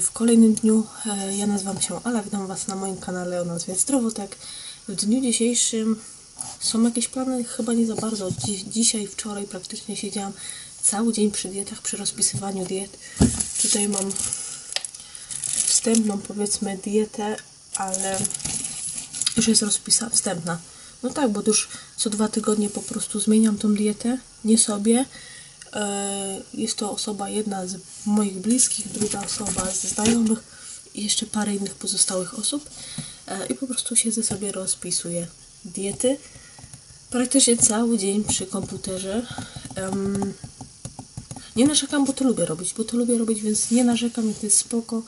W kolejnym dniu e, ja nazywam się Ala, witam Was na moim kanale o nazwie Zdrowotek. W dniu dzisiejszym są jakieś plany? Chyba nie za bardzo. Dziś, dzisiaj, wczoraj praktycznie siedziałam cały dzień przy dietach, przy rozpisywaniu diet. Tutaj mam wstępną powiedzmy dietę, ale już jest rozpisana wstępna. No tak, bo już co dwa tygodnie po prostu zmieniam tą dietę, nie sobie. E, Jest to osoba jedna z moich bliskich, druga osoba ze znajomych i jeszcze parę innych pozostałych osób. E, I po prostu siedzę sobie, rozpisuję diety. Praktycznie cały dzień przy komputerze. Nie narzekam, bo to lubię robić, bo to lubię robić, więc nie narzekam i to jest spoko.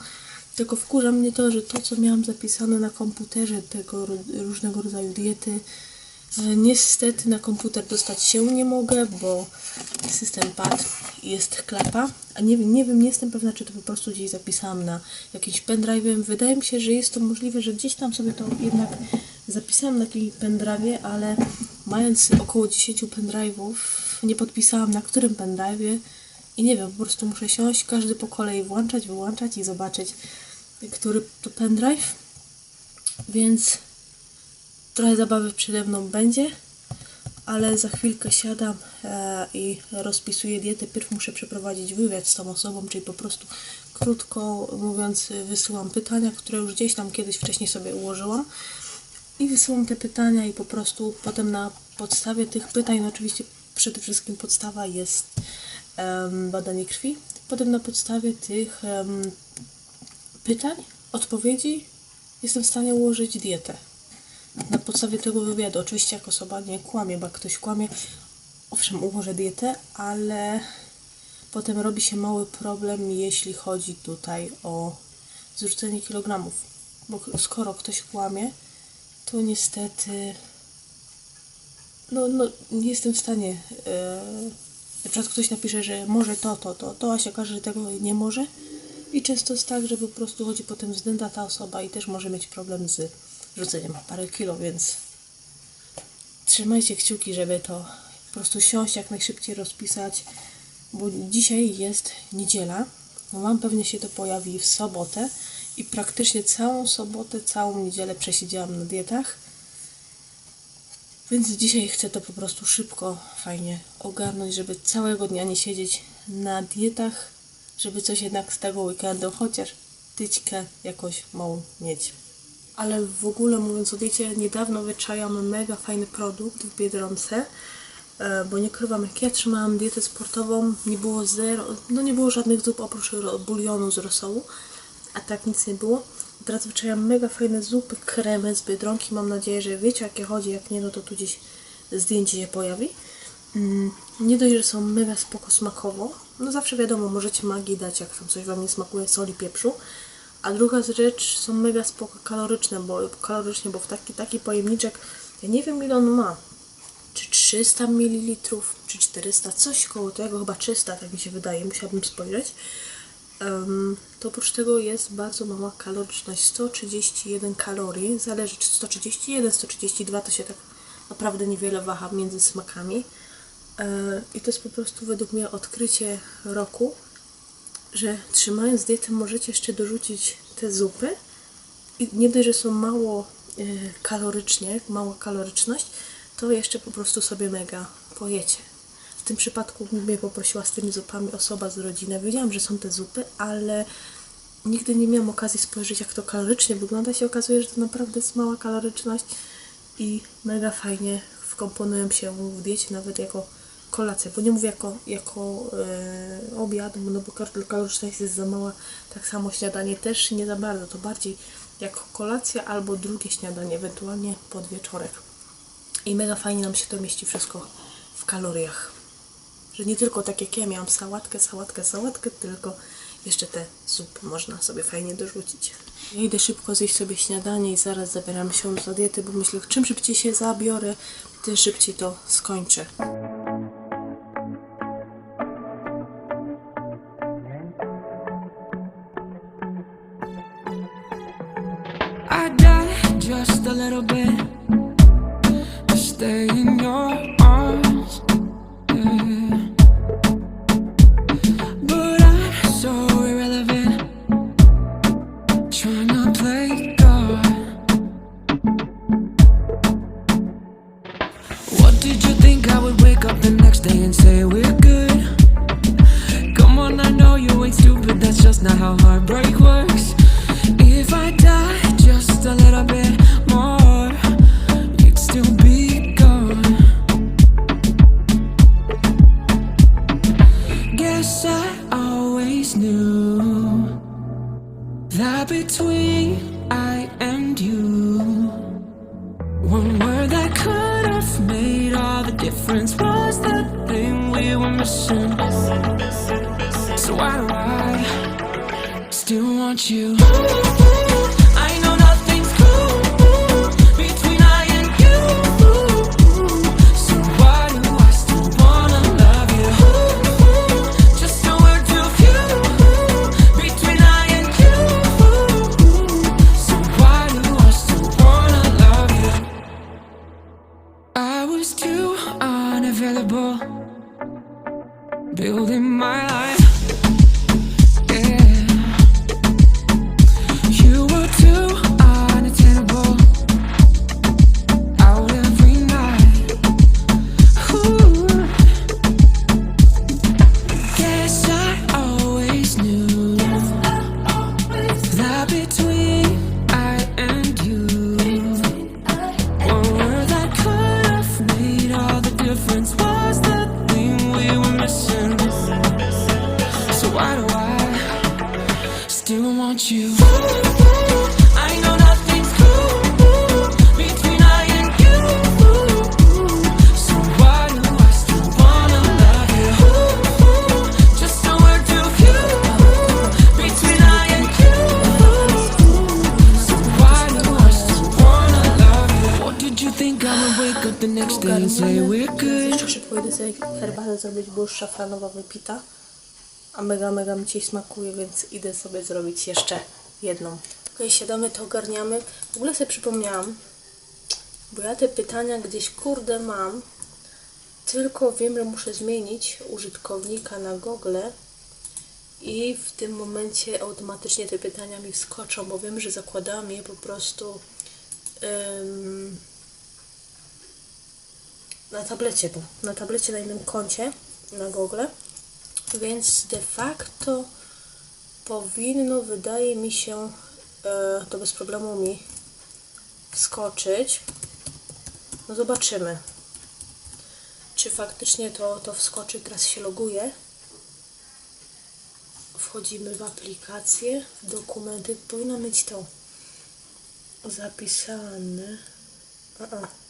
Tylko wkurza mnie to, że to, co miałam zapisane na komputerze, tego różnego rodzaju diety, niestety na komputer dostać się nie mogę, bo system padł i jest klapa. A nie, nie wiem, nie jestem pewna, czy to po prostu gdzieś zapisałam na jakimś pendrive'em. Wydaje mi się, że jest to możliwe, że gdzieś tam sobie to jednak zapisałam na jakimś pendrive'ie, ale mając około 10 pendrive'ów, nie podpisałam na którym pendrive'ie i nie wiem, po prostu muszę siąść, każdy po kolei włączać, wyłączać i zobaczyć, który to pendrive. Więc trochę zabawy przede mną będzie, ale za chwilkę siadam e, i rozpisuję dietę. Pierw muszę przeprowadzić wywiad z tą osobą, czyli po prostu krótko mówiąc, wysyłam pytania, które już gdzieś tam kiedyś wcześniej sobie ułożyłam. I wysyłam te pytania i po prostu potem na podstawie tych pytań, no oczywiście przede wszystkim podstawa jest em, badanie krwi. Potem na podstawie tych em, pytań, odpowiedzi jestem w stanie ułożyć dietę. Na podstawie tego wywiadu, oczywiście jak osoba nie kłamie, bo jak ktoś kłamie, owszem, ułożę dietę, ale potem robi się mały problem, jeśli chodzi tutaj o zrzucenie kilogramów. Bo skoro ktoś kłamie, to niestety no, no nie jestem w stanie. E, na przykład ktoś napisze, że może to, to, to, to, a się okaże, że tego nie może. I często jest tak, że po prostu chodzi potem wzdęta ta osoba i też może mieć problem z rzuceniem parę kilo, więc trzymajcie kciuki, żeby to po prostu siąść jak najszybciej rozpisać, bo dzisiaj jest niedziela. No wam pewnie się to pojawi w sobotę i praktycznie całą sobotę, całą niedzielę przesiedziałam na dietach. Więc dzisiaj chcę to po prostu szybko, fajnie ogarnąć, żeby całego dnia nie siedzieć na dietach, żeby coś jednak z tego weekendu, chociaż tyćkę jakoś małą mieć. Ale w ogóle mówiąc o diecie, niedawno wyczajam mega fajny produkt w Biedronce, e, bo nie krywam, jak ja trzymałam dietę sportową, nie było zero, no nie było żadnych zup oprócz bulionu z rosołu, a tak nic nie było. Teraz wyczajam mega fajne zupy, kremy z Biedronki, mam nadzieję, że wiecie jakie chodzi, jak nie, no to tu gdzieś zdjęcie się pojawi. Mm, nie dość, że są mega spoko smakowo, no zawsze wiadomo, możecie magii dać, jak tam coś Wam nie smakuje, soli, pieprzu. A druga rzecz, są mega spoko kaloryczne, bo kalorycznie, bo w taki, taki pojemniczek, ja nie wiem ile on ma, czy 300 ml, czy 400, coś koło tego, chyba 300, tak mi się wydaje, musiałabym spojrzeć. Em, to oprócz tego jest bardzo mała kaloryczność, 131 kalorii, zależy czy 131, 132, to się tak naprawdę niewiele waha między smakami. E, I to jest po prostu według mnie odkrycie roku, że trzymając dietę możecie jeszcze dorzucić te zupy i nie dość, że są mało e, kalorycznie, mała kaloryczność, to jeszcze po prostu sobie mega pojecie. W tym przypadku mnie poprosiła z tymi zupami osoba z rodziny. Wiedziałam, że są te zupy, ale nigdy nie miałam okazji spojrzeć, jak to kalorycznie wygląda. Się okazuje, że to naprawdę jest mała kaloryczność i mega fajnie wkomponują się w diecie, nawet jako kolację. Bo nie mówię jako, jako e, obiad, no bo kal- kaloryczność jest za mała. Tak samo śniadanie też nie za bardzo. To bardziej jako kolacja albo drugie śniadanie, ewentualnie podwieczorek. I mega fajnie nam się to mieści wszystko w kaloriach. Że nie tylko tak jak ja miałam sałatkę, sałatkę, sałatkę, tylko jeszcze te zupy można sobie fajnie dorzucić. Ja idę szybko zjeść sobie śniadanie i zaraz zabieram się za dietę, bo myślę, czym szybciej się zabiorę, tym szybciej to skończę. stay in your arms. Yeah. But I'm so irrelevant. Trying to play God. What did you think I would wake up the next day and say we're good? Come on, I know you ain't stupid, that's just not how hard. Missing. So why do I still want you? Jeszcze szybko idę sobie herbatę zrobić, bo już szafranowa wypita. A mega, mega mi dzisiaj smakuje, więc idę sobie zrobić jeszcze jedną. Ok, siadamy, to ogarniamy. W ogóle sobie przypomniałam, bo ja te pytania gdzieś kurde mam, tylko wiem, że muszę zmienić użytkownika na Google i w tym momencie automatycznie te pytania mi wskoczą, bo wiem, że zakładałam je po prostu ym, na tablecie, bo na tablecie na innym koncie na Google, więc de facto powinno, wydaje mi się, e, to bez problemu mi wskoczyć. No zobaczymy, czy faktycznie to, to wskoczy. Teraz się loguję. Wchodzimy w aplikację, w dokumenty. Powinno mieć to zapisane. A -a.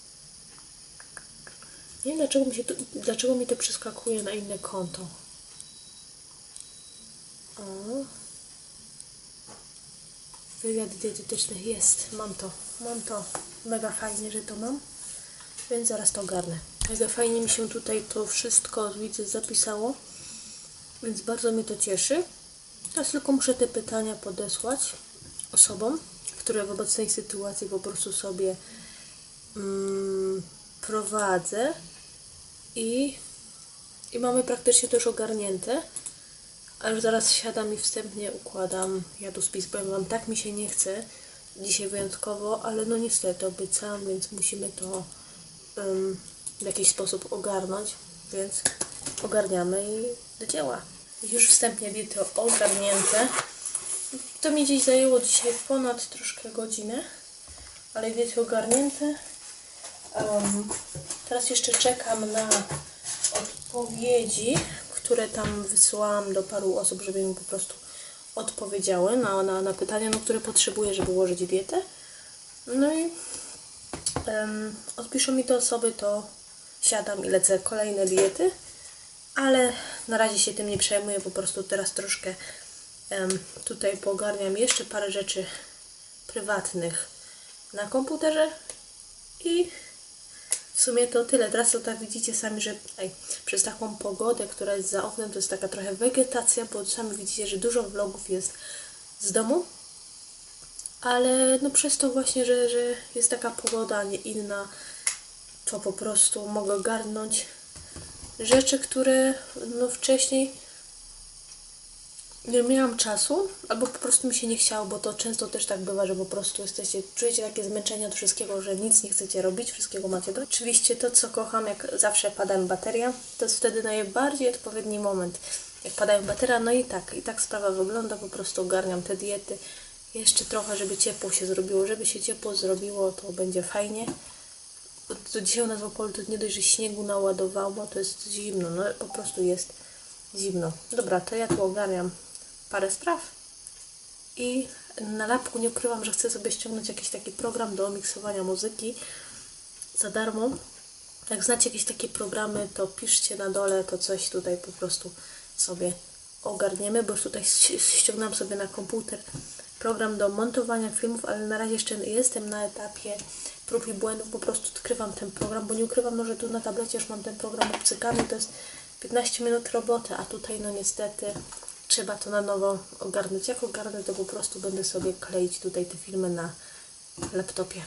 Nie wiem dlaczego mi, się to, dlaczego mi to przeskakuje na inne konto. O. Wywiad dietetyczny jest. Mam to. Mam to. Mega fajnie, że to mam. Więc zaraz to ogarnę. Mega fajnie mi się tutaj to wszystko widzę zapisało. Więc bardzo mnie to cieszy. Teraz tylko muszę te pytania podesłać osobom, które w obecnej sytuacji po prostu sobie mm, prowadzę i, i mamy praktycznie to już ogarnięte. A już zaraz siadam i wstępnie układam jadłospis. Powiem Wam, tak mi się nie chce dzisiaj wyjątkowo, ale no niestety obiecałam, więc musimy to ym, w jakiś sposób ogarnąć, więc ogarniamy i do dzieła. Już wstępnie diety ogarnięte. To mi gdzieś zajęło dzisiaj ponad troszkę godzinę, ale diety ogarnięte. Um, teraz jeszcze czekam na odpowiedzi, które tam wysłałam do paru osób, żeby mi po prostu odpowiedziały na, na, na pytania, no, które potrzebuję, żeby ułożyć dietę. No i um, odpiszą mi te osoby, to siadam i lecę kolejne diety, ale na razie się tym nie przejmuję, po prostu teraz troszkę em, tutaj pogarniam jeszcze parę rzeczy prywatnych na komputerze i w sumie to tyle. Teraz to tak widzicie sami, że przez taką pogodę, która jest za oknem, to jest taka trochę wegetacja, bo sami widzicie, że dużo vlogów jest z domu. Ale no przez to właśnie, że, że jest taka pogoda, nie inna, to po prostu mogę ogarnąć rzeczy, które no wcześniej nie miałam czasu, albo po prostu mi się nie chciało, bo to często też tak bywa, że po prostu jesteście, czujecie takie zmęczenie od wszystkiego, że nic nie chcecie robić, wszystkiego macie. Oczywiście to, co kocham, jak zawsze pada mi bateria, to jest wtedy najbardziej odpowiedni moment. jak padają batera, no i tak, i tak sprawa wygląda, po prostu ogarniam te diety. Jeszcze trochę, żeby ciepło się zrobiło, żeby się ciepło zrobiło, to będzie fajnie. To dzisiaj u nas w Opolu to nie dość, że śniegu naładowało, to jest zimno, no po prostu jest zimno. Dobra, to ja tu ogarniam parę spraw i na lapku nie ukrywam, że chcę sobie ściągnąć jakiś taki program do miksowania muzyki za darmo. Jak znacie jakieś takie programy, to piszcie na dole, to coś tutaj po prostu sobie ogarniemy, bo już tutaj ści- ściągnęłam sobie na komputer program do montowania filmów, ale na razie jeszcze jestem na etapie prób i błędów, po prostu odkrywam ten program, bo nie ukrywam, no, że tu na tablecie już mam ten program obcykany, to jest 15 minut roboty, a tutaj no niestety trzeba to na nowo ogarnąć. Jak ogarnę, to po prostu będę sobie kleić tutaj te filmy na laptopie.